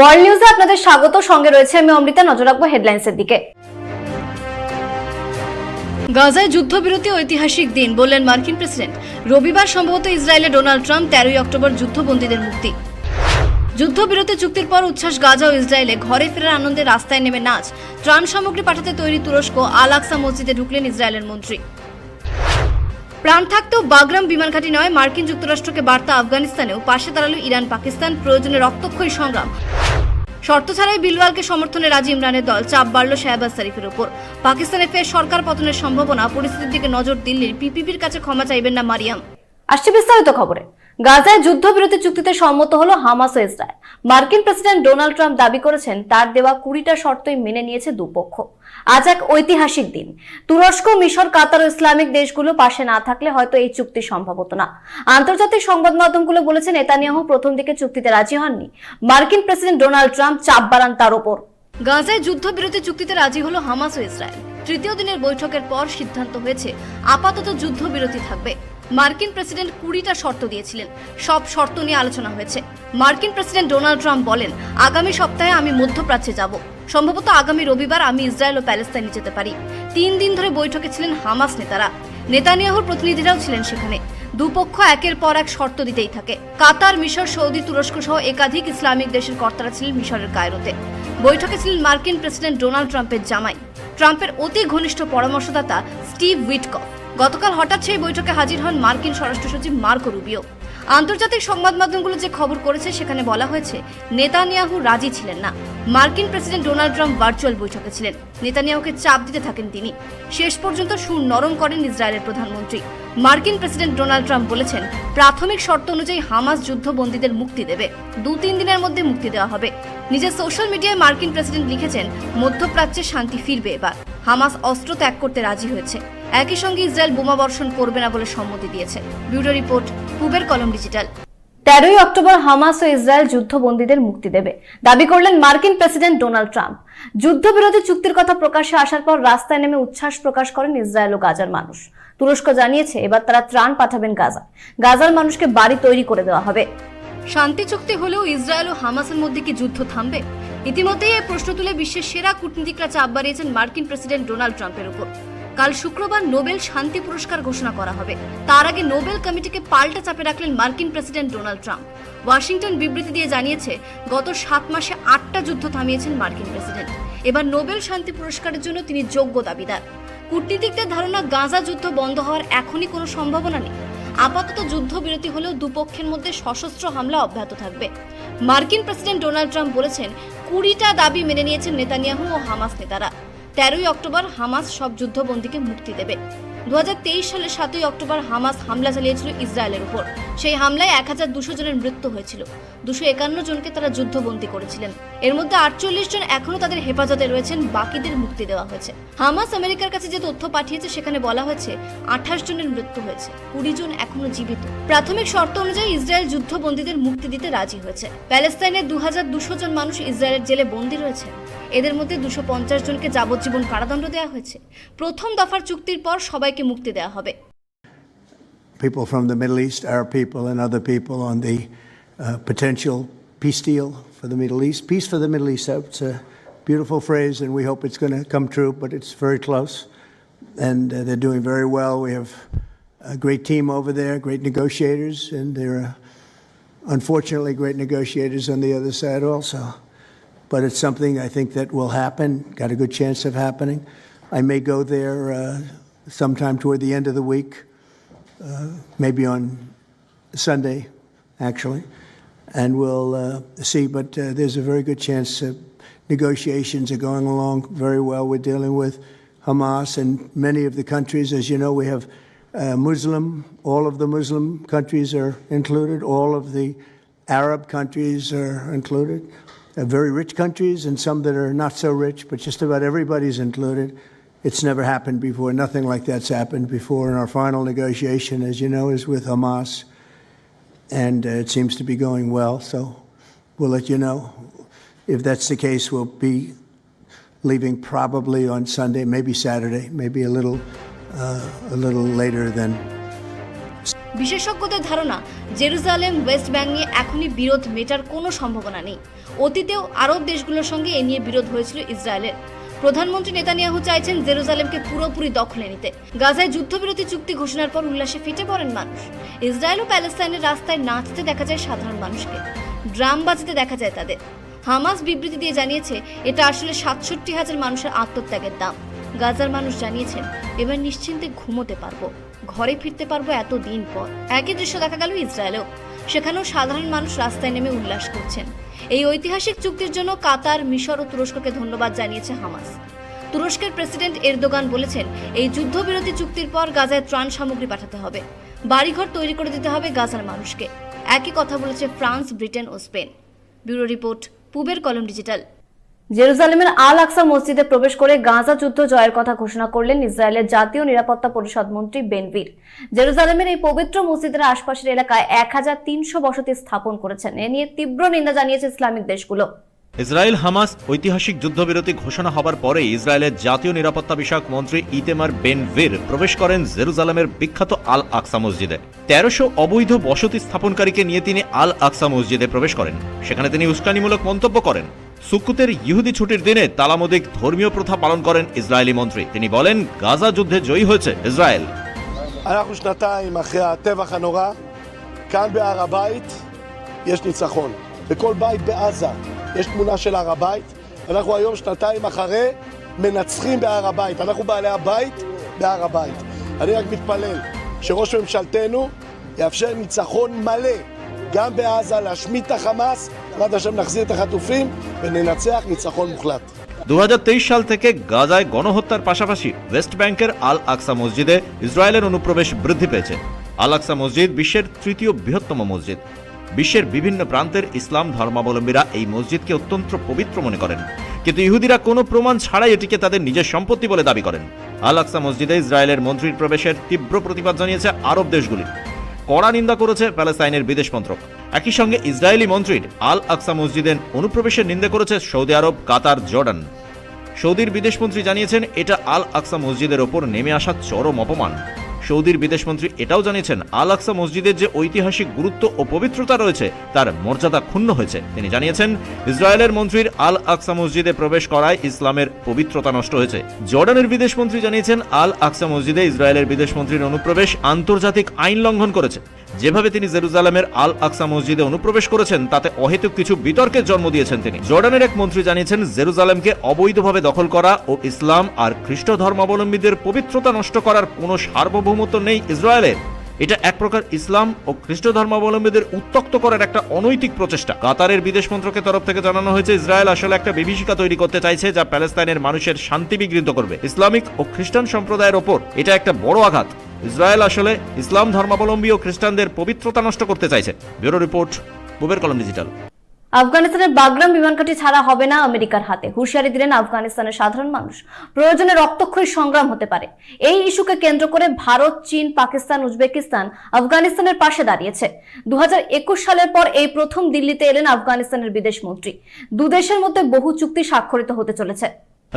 World নিউজে আপনাদের স্বাগত। সঙ্গে রয়েছে আমি অমৃতা, নজর রাখব হেডলাইন্সের দিকে। গাজায় যুদ্ধবিরতি ঐতিহাসিক দিন, বললেন মার্কিন প্রেসিডেন্ট। রবিবার সম্ভবত ইসরায়েলে ডোনাল্ড ট্রাম্প তেরোই অক্টোবর যুদ্ধবন্দীদের মুক্তি। যুদ্ধবিরতি চুক্তির পর উচ্ছ্বাস গাজা ও ইসরায়েলে ঘরে ফেরার আনন্দে রাস্তায় নেমে নাচ। ত্রাণ সামগ্রী পাঠাতে তৈরি তুরস্ক আল আকসা মসজিদে ঢুকলেন ইসরায়েলের মন্ত্রী। প্রাণ থাকতেও বাগরাম বিমান ঘাঁটি নয়, মার্কিন যুক্তরাষ্ট্রকে বার্তা আফগানিস্তানেও পাশে দাঁড়াল ইরান পাকিস্তান প্রয়োজনে রক্তক্ষয়ী সংগ্রাম। শর্ত ছাড়াই বিলওয়ালকে সমর্থনে রাজি ইমরানের দল। চাপ বাড়ল শাহবাজ শরীফের উপর। পাকিস্তানে ফের সরকার পতনের সম্ভাবনা। পরিস্থিতির দিকে নজর দিল্লির পিপিপির কাছে ক্ষমা চাইবেন না মারিয়াম। আসছে বিস্তারিত খবরে। গাজায় যুদ্ধবিরতি চুক্তিতে সম্মত হলো হামাস ও ইসরায়েল। মার্কিন প্রেসিডেন্ট ডোনাল্ড ট্রাম্প দাবি করেছেন, তার দেওয়া কুড়িটা শর্তই মেনে নিয়েছে দুপক্ষ। আজ এক ঐতিহাসিক দিন। তুরস্ক, মিশর, কাতার ইসলামিক দেশগুলো পাশে না থাকলে হয়তো এই চুক্তি সম্ভব হতো না। আন্তর্জাতিক সংবাদ মাধ্যমগুলো বলেছে নেতানিয়াহু প্রথম দিকে চুক্তিতে রাজি হননি। মার্কিন প্রেসিডেন্ট ডোনাল্ড ট্রাম্প চাপ বাড়ান তার ওপর। গাজায় যুদ্ধবিরতি চুক্তিতে রাজি হলো হামাস ও ইসরায়েল। তৃতীয় দিনের বৈঠকের পর সিদ্ধান্ত হয়েছে, আপাতত যুদ্ধবিরতি থাকবে। মার্কিন প্রেসিডেন্ট কুড়িটা শর্ত দিয়েছিলেন। সব শর্ত নিয়ে আলোচনা হয়েছে। মার্কিন প্রেসিডেন্ট ডোনাল্ড ট্রাম্প বলেন, আগামী সপ্তাহে আমি মধ্যপ্রাচ্যে যাব। সম্ভবত আগামী রবিবার আমি ইসরায়েল ও প্যালেস্তাইনে যেতে পারি। তিন দিন ধরে বৈঠকে ছিলেন হামাস নেতারা। নেতানিয়াহুর প্রতিনিধিরাও ছিলেন সেখানে। দুপক্ষ একের পর এক শর্ত দিতেই থাকে। কাতার, মিশর, সৌদি, তুরস্ক সহ একাধিক ইসলামিক দেশের কর্তারা ছিলেন মিশরের কায়রোতে। বৈঠকে ছিলেন মার্কিন প্রেসিডেন্ট ডোনাল্ড ট্রাম্পের জামাই। ট্রাম্পের অতি ঘনিষ্ঠ পরামর্শদাতা স্টিভ উইটকফ। গতকাল হঠাৎ সেই বৈঠকে হাজির হন মার্কিন স্বরাষ্ট্র সচিব মার্কো রুবিও। আন্তর্জাতিক সংবাদ মাধ্যমগুলো যে খবর করেছে সেখানে বলা হয়েছে, নেতানিয়াহু রাজি ছিলেন না। মার্কিন প্রেসিডেন্ট ডোনাল্ড ট্রাম্প ভার্চুয়াল বৈঠকে ছিলেন। নেতানিয়াহুকে চাপ দিতে থাকেন তিনি। শেষ পর্যন্ত সুর নরম করেন ইসরায়েলের প্রধানমন্ত্রী। মার্কিন প্রেসিডেন্ট ডোনাল্ড ট্রাম্প বলেছেন, প্রাথমিক শর্ত অনুযায়ী হামাস যুদ্ধবন্দীদের মুক্তি দেবে। দু তিন দিনের মধ্যে মুক্তি দেওয়া হবে। নিজের সোশ্যাল মিডিয়ায় মার্কিন প্রেসিডেন্ট লিখেছেন, মধ্যপ্রাচ্যে শান্তি ফিরবে এবার। হামাস অস্ত্র ত্যাগ করতে রাজি হয়েছে। একই সঙ্গে ইসরায়েল বোমা বর্ষণ করবে না বলে সম্মতি দিয়েছে। Bureau report পুবের Kalam digital. তেরোই অক্টোবর হামাস ও ইসরায়েল যুদ্ধবন্দীদের মুক্তি দেবে। দাবি করলেন মার্কিন প্রেসিডেন্ট ডোনাল্ড ট্রাম্প। যুদ্ধবিরোধী চুক্তির কথা প্রকাশ্যে আসার পর রাস্তায় নেমে উচ্ছ্বাস প্রকাশ করেন ইসরায়েল ও গাজার মানুষ। তুরস্ক জানিয়েছে এবার তারা ত্রাণ পাঠাবেন গাজা। গাজার মানুষকে বাড়ি তৈরি করে দেওয়া হবে। শান্তি চুক্তি হলেও ইসরায়েল ও হামাসের মধ্যে কি যুদ্ধ থামবে? ইতিমধ্যেই এই প্রশ্ন তুলে বিশ্বের সেরা কূটনীতিকরা চাপ বাড়িয়েছেন মার্কিন প্রেসিডেন্ট ডোনাল্ড ট্রাম্পের উপর। কাল শুক্রবার নোবেল শান্তি পুরস্কার ঘোষণা করা হবে। তার আগে নোবেল কমিটিকে পাল্টা চাপে রাখলেন মার্কিন প্রেসিডেন্ট ডোনাল্ড ট্রাম্প। ওয়াশিংটন বিবৃতি দিয়ে জানিয়েছে, গত সাত মাসে আটটা যুদ্ধ থামিয়েছেন মার্কিন প্রেসিডেন্ট। এবার নোবেল শান্তি পুরস্কারের জন্য তিনি যোগ্য দাবিদার। কূটনীতিকদের ধারণা, গাজা যুদ্ধ বন্ধ হওয়ার এখনই কোনো সম্ভাবনা নেই। আপাতত যুদ্ধবিরতি হলেও দুপক্ষের মধ্যে সশস্ত্র হামলা অব্যাহত থাকবে। মার্কিন প্রেসিডেন্ট ডোনাল্ড ট্রাম্প বলেছেন কুড়িটা দাবি মেনে নিয়েছেন নেতানিয়াহু ও হামাস নেতারা। তেরোই অক্টোবর হামাস সব যুদ্ধবন্দীকে মুক্তি দেবে। দু সালের সাতই অক্টোবর হামাস হামলা চালিয়েছিল ইসরায়েলের উপর। সেই হামলায় এক হাজার দুশো জনের মৃত্যু হয়েছিল। দুশো একান্ন জনকে তারা যুদ্ধবন্দী করেছিলেন। এর মধ্যে আটচল্লিশ জন এখনও তাদের হেফাজতে রয়েছেন, বাকিদের মুক্তি দেওয়া হয়েছে। হামাস আমেরিকার কাছে যে তথ্য পাঠিয়েছে, সেখানে বলা হয়েছে, আঠাশ জনের মৃত্যু হয়েছে, কুড়ি জন এখনও জীবিত। প্রাথমিক শর্ত অনুযায়ী ইসরায়েল যুদ্ধবন্দীদের মুক্তি দিতে রাজি হয়েছে। প্যালেস্তাইনের দু হাজার দুশো জন মানুষ ইসরায়েলের জেলে বন্দী রয়েছে এদের মধ্যে দুশো পঞ্চাশ জনকে যাবজ্জীবন কারাদণ্ড দেওয়া হয়েছে প্রথম দফার চুক্তির পর সবাইকে মুক্তি দেওয়া হবে people from the Middle East, Arab people, and other people on the uh, potential peace deal for the Middle East. Peace for the Middle East, that's a beautiful phrase, and we hope it's going to come true, but it's very close. And uh, they're doing very well. We have a great team over there, great negotiators, and there are unfortunately great negotiators on the other side also. But it's something I think that will happen, got a good chance of happening. I may go there uh, sometime toward the end of the week maybe on Sunday, actually, and we'll uh, see. But uh, there's a very good chance uh, negotiations are going along very well. We're dealing with Hamas and many of the countries. As you know, we have uh, Muslim, all of the Muslim countries are included, all of the Arab countries are included, uh, very rich countries and some that are not so rich, but just about everybody's included. It's never happened before. Nothing like that's happened before. And our final negotiation, as you know, is with Hamas. And uh, it seems to be going well. So we'll let you know. If that's the case, we'll be leaving probably on Sunday, maybe Saturday, maybe a little, uh, a little later than বিশেষজ্ঞদের ধারণা, Jerusalem, West bank নিয়ে এখনই বিরোধ মেটার কোনো সম্ভাবনা নেই। অতীতেও আরব দেশগুলোর সঙ্গে এ নিয়ে বিরোধ হয়েছিল ইসরায়েলের। প্রধানমন্ত্রী নেতানিয়াহু চাইছেন জেরুজালেমকে পুরোপুরি দখলে নিতে। গাজায় যুদ্ধবিরতি চুক্তি ঘোষণার পর উল্লাসে ফেটে পড়েন মানুষ। ইসরায়েল ও প্যালেস্তাইনের রাস্তায় নাচতে দেখা যায় সাধারণ মানুষকে। ড্রাম বাজাতে দেখা যায় তাদের। হামাস বিবৃতি দিয়ে জানিয়েছে, এটা আসলে সাতষট্টি হাজার মানুষের আত্মত্যাগের দাম। গাজার মানুষ জানিয়েছেন, এবার নিশ্চিন্তে ঘুমোতে পারব। ঘরে ফিরতে পারব এত দিন পর। একই দৃশ্য দেখা গেল ইসরায়েলেও। সেখানেও সাধারণ মানুষ রাস্তায় নেমে উল্লাস করছেন। এই ঐতিহাসিক চুক্তির জন্য কাতার, মিশর ও তুরস্ককে ধন্যবাদ জানিয়েছে হামাস। তুরস্কের প্রেসিডেন্ট এরদোগান বলেছেন, এই যুদ্ধবিরতি চুক্তির পর গাজায় ত্রাণ সামগ্রী পাঠাতে হবে। বাড়িঘর তৈরি করে দিতে হবে গাজার মানুষকে। একই কথা বলেছে ফ্রান্স, ব্রিটেন ও Spain. Bureau report, পুবের Kalam digital. জেরুজালেমের আল আকসা মসজিদে প্রবেশ করে গাজা যুদ্ধ জয়ের কথা ঘোষণা করলেন ইসরায়েলের জাতীয় নিরাপত্তা পরিষদ মন্ত্রী বেনভির। জেরুজালেমের এই পবিত্র মসজিদের আশপাশের এলাকায় এক হাজার তিনশো বসতি স্থাপন করেছেন। এ নিয়ে তীব্র নিন্দা জানিয়েছে ইসলামিক দেশগুলো। ইসরায়েল হামাস ঐতিহাসিক যুদ্ধবিরতি ঘোষণা হবার পরে ইসরায়েলের জাতীয় নিরাপত্তা বিষয়ক মন্ত্রী ইতেমার বেনভির প্রবেশ করেন জেরুজালেমের বিখ্যাত আল আকসা মসজিদে। তেরোশো অবৈধ বসতি স্থাপনকারীকে নিয়ে তিনি আল আকসা মসজিদে প্রবেশ করেন। সেখানে তিনি উস্কানিমূলক মন্তব্য করেন। সুকুতের ইহুদি ছুটির দিনে তালামোদিক ধর্মীয় প্রথা পালন করেন ইসরায়েলি মন্ত্রী তিনি বলেন গাজা যুদ্ধে জয়ী হয়েছে ইসরায়েল אנחנו שנתיים אחרי הטבח הנורא, כאן בהר הבית יש ניצחון. בכל בית בעזה יש תמונה של הר הבית. אנחנו היום שנתיים אחרי מנצחים בהר הבית. אנחנו בעלי הבית בהר הבית. אני רק מתפלל שראש ממשלתנו יאפשר ניצחון מלא גם בעזה, להשמיד את החמאס, בעזרת השם נחזיר את החטופים וננצח ניצחון מוחלט. দু সাল থেকে গাজায় গণহত্যার পাশাপাশি ওয়েস্ট ব্যাংকের আল আকসা মসজিদে ইসরায়েলের অনুপ্রবেশ বৃদ্ধি পেয়েছে আল আকসা মসজিদ বিশ্বের তৃতীয় বৃহত্তম মসজিদ বিশ্বের বিভিন্ন প্রান্তের ইসলাম ধর্মাবলম্বীরা এই মসজিদকে অত্যন্ত পবিত্র মনে করেন কিন্তু ইহুদিরা কোনো প্রমাণ ছাড়াই এটিকে তাদের নিজের সম্পত্তি বলে দাবি করেন আল আকসা মসজিদে ইসরায়েলের মন্ত্রীর প্রবেশের তীব্র প্রতিবাদ জানিয়েছে আরব দেশগুলি কড়া নিন্দা করেছে প্যালেস্তাইনের বিদেশ মন্ত্রক। একই সঙ্গে ইসরায়েলি মন্ত্রীর আল আকসা মসজিদের অনুপ্রবেশের নিন্দা করেছে সৌদি আরব, কাতার, জর্ডান। সৌদির বিদেশমন্ত্রী জানিয়েছেন, এটা আল আকসা মসজিদের ওপর নেমে আসা চরম অপমান। সৌদির বিদেশমন্ত্রী এটাও জানিয়েছেন আল আকসা মসজিদের যে ঐতিহাসিক গুরুত্ব ও পবিত্রতা রয়েছে, তার মর্যাদা ক্ষুণ্ণ হয়েছে। তিনি জানিয়েছেন, ইসরায়েলের মন্ত্রীর আল আকসা মসজিদে প্রবেশ করায় ইসলামের পবিত্রতা নষ্ট হয়েছে। জর্ডানের বিদেশমন্ত্রী জানিয়েছেন আল আকসা মসজিদে ইসরায়েলের বিদেশমন্ত্রীর অনুপ্রবেশ আন্তর্জাতিক আইন লঙ্ঘন করেছে। যেভাবে তিনি জেরুজালেমের আল আকসা মসজিদে অনুপ্রবেশ করেছেন, তাতে অহেতুক কিছু বিতর্কের জন্ম দিয়েছেন তিনি। জর্ডানের এক মন্ত্রী জানিয়েছেন, জেরুজালেমকে অবৈধভাবে দখল করা ও ইসলাম আর খ্রিস্ট ধর্মাবলম্বীদের পবিত্রতা নষ্ট করার কোনো সার্বভৌমত্ব নেই ইসরায়েলের। এটা এক প্রকার ইসলাম ও খ্রিস্ট ধর্মাবলম্বীদের উত্তক্ত করার একটা অনৈতিক প্রচেষ্টা। কাতারের বিদেশ মন্ত্রকের তরফ থেকে জানানো হয়েছে, ইসরায়েল আসলে একটা বিভীষিকা তৈরি করতে চাইছে, যা প্যালেস্তাইনের মানুষের শান্তি বিঘ্নিত করবে। ইসলামিক ও খ্রিস্টান সম্প্রদায়ের ওপর এটা একটা বড় আঘাত। ইসরায়েল আসলে ইসলাম ধর্মাবলম্বী ও খ্রিস্টানদের পবিত্রতা নষ্ট করতে চাইছে। ব্যুরো রিপোর্ট, বুবের কলম ডিজিটাল। আফগানিস্তানের বাগরাম বিমানঘাটি ছাড়া হবে না আমেরিকার হাতে। হুঁশিয়ারি দিলেন আফগানিস্তানের সাধারণ মানুষ। প্রয়োজনে রক্তক্ষয়ী সংগ্রাম হতে পারে। এই ইস্যুকে কেন্দ্র করে ভারত, চীন, পাকিস্তান, উজবেকিস্তান আফগানিস্তানের পাশে দাঁড়িয়েছে। দু হাজার একুশ সালের পর এই প্রথম দিল্লিতে এলেন আফগানিস্তানের বিদেশ মন্ত্রী দুদেশের মধ্যে বহু চুক্তি স্বাক্ষরিত হতে চলেছে।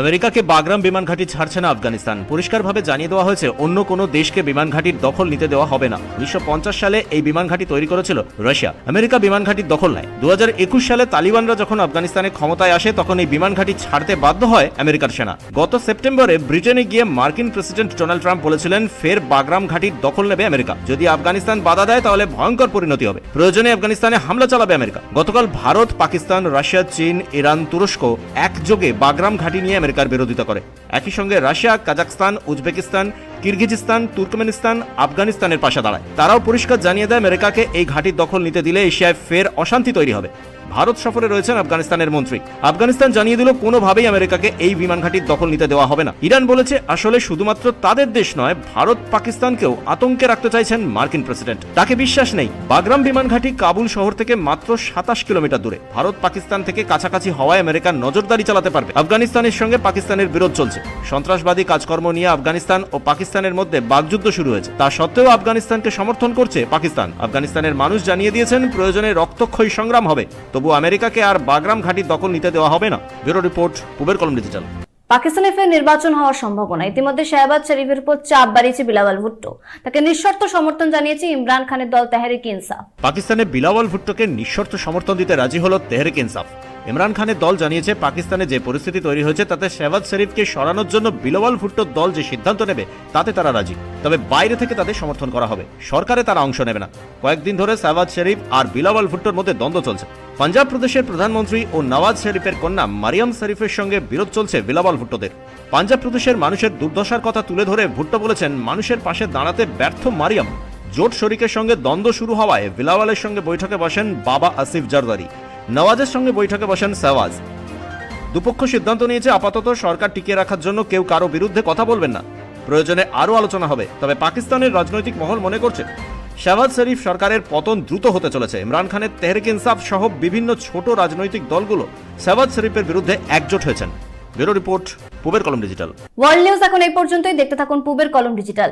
আমেরিকাকে বাগরাম বিমান ঘাঁটি ছাড়ছে না আফগানিস্তান। পরিষ্কারভাবে জানিয়ে দেওয়া হয়েছে, অন্য কোনো দেশকে বিমান ঘাঁটির দখল নিতে দেওয়া হবে না। উনিশশো পঞ্চাশ সালে এই বিমান ঘাঁটি তৈরি করেছিল রাশিয়া। আমেরিকা বিমান ঘাঁটির দখল নেয়। দুহাজার একুশ সালে তালিবানরা যখন আফগানিস্তানে ক্ষমতায় আসে, তখন এই বিমান ঘাঁটি ছাড়তে বাধ্য হয় আমেরিকার সেনা। গত সেপ্টেম্বরে ব্রিটেনে গিয়ে মার্কিন প্রেসিডেন্ট ডোনাল্ড ট্রাম্প বলেছিলেন, ফের বাগরাম ঘাঁটির দখল নেবে আমেরিকা। যদি আফগানিস্তান বাধা দেয়, তাহলে ভয়ঙ্কর পরিণতি হবে। প্রয়োজনে আফগানিস্তানে হামলা চালাবে আমেরিকা। গতকাল ভারত, পাকিস্তান, রাশিয়া, চীন, ইরান, তুরস্ক একযোগে বাগরাম ঘাঁটি নিয়ে আমেরিকার বিরোধিতা করে। একই সঙ্গে Russia Kazakhstan Uzbekistan Kyrgyzstan, Turkmenistan, আফগানিস্তানের পাশে দাঁড়ায়। তারাও পরিষ্কার জানিয়ে দেয়, আমেরিকাকে এই ঘাঁটির দখল নিতে দিলে এশিয়ায় ফের অশান্তি তৈরি হবে। ভারত সফরে রয়েছেন আফগানিস্তানের মন্ত্রী। আফগানিস্তান জানিয়ে দিল, কোনোভাবেই আমেরিকাকে এই বিমান ঘাঁটির দখল নিতে দেওয়া হবে না। ইরান বলেছে, আসলে শুধুমাত্র তাদের দেশ নয়, ভারত পাকিস্তানকেও আতঙ্কে রাখতে চাইছেন মার্কিন প্রেসিডেন্ট। তাকে বিশ্বাস নেই, বাগরাম বিমান ঘাঁটি কাবুল শহর থেকে মাত্র সাতাশ কিলোমিটার দূরে। ভারত পাকিস্তান থেকে কাছাকাছি হওয়ায় আমেরিকা নজরদারি চালাতে পারবে। আফগানিস্তানের সঙ্গে পাকিস্তানের বিরোধ চলছে। সন্ত্রাসবাদী কাজকর্ম নিয়ে আফগানিস্তান ও পাকিস্তানের মধ্যে বাগযুদ্ধ শুরু হয়েছে। তা সত্ত্বেও আফগানিস্তানকে সমর্থন করছে পাকিস্তান। আফগানিস্তানের মানুষ জানিয়ে দিয়েছেন প্রয়োজনে রক্তক্ষয়ী সংগ্রাম হবে। তবু আমেরিকাকে আর বাগরাম ঘাটির দখল নিতে দেওয়া হবে না। Bureau report পুবের Kalam digital. পাকিস্তানে ফের নির্বাচন হওয়ার সম্ভাবনা। ইতিমধ্যে শাহবাজ শরীফের উপর চাপ বাড়িয়েছে বিলাওয়াল ভুট্টো। তাকে নিঃশর্ত সমর্থন জানিয়েছে ইমরান খানের দল তেহরিক ইনসাফ। পাকিস্তানে বিলাওয়াল ভুট্টোকে নিঃশর্ত সমর্থন দিতে রাজি হল তেহরিক ইনসাফ। ইমরান খানের দল জানিয়েছে পাকিস্তানে যে পরিস্থিতি তৈরি হয়েছে, তাতে শেহবাজ শরীফকে সরানোর জন্য বিলাওয়াল ভুট্টোর দল যে সিদ্ধান্ত নেবে, তাতে তারা রাজি। তবে বাইরে থেকে তাদের সমর্থন করা হবে। সরকারে তারা অংশ নেবে না। কয়েকদিন ধরে শেহবাজ শরীফ আর বিলাওয়াল ভুট্টোর মধ্যে দ্বন্দ্ব চলছে। পাঞ্জাব প্রদেশের প্রধানমন্ত্রী ও নওয়াজ শরীফের কন্যা মারিয়াম শরীফের সঙ্গে বিরোধ চলছে বিলাওয়াল ভুট্টোদের। পাঞ্জাব প্রদেশের মানুষের দুর্দশার কথা তুলে ধরে ভুট্টো বলেছেন, মানুষের পাশে দাঁড়াতে ব্যর্থ মারিয়াম। জোট শরিকের সঙ্গে দ্বন্দ্ব শুরু হওয়ায় বিলাওয়ালের সঙ্গে বৈঠকে বসেন বাবা আসিফ জারদারি। নওয়াজের সঙ্গে বৈঠকে বসেন সাওয়াজ। দুপক্ষ সিদ্ধান্ত নিয়েছে, আপাতত সরকার টিকিয়ে রাখার জন্য কেউ কারও বিরুদ্ধে কথা বলবেন না। প্রয়োজনে আরও আলোচনা হবে, তবে পাকিস্তানের রাজনৈতিক মহল মনে করছে শাহবাজ শরীফ সরকারের পতন দ্রুত হতে চলেছে। ইমরান খানের তেহরিক ইনসাফ সহ বিভিন্ন ছোট রাজনৈতিক দলগুলো শাহবাজ শরীফের বিরুদ্ধে একজোট হয়েছেন। Bureau report, পুবের Kalam digital. World news এখন এই পর্যন্তই। দেখতে থাকুন পুবের কলম ডিজিটাল।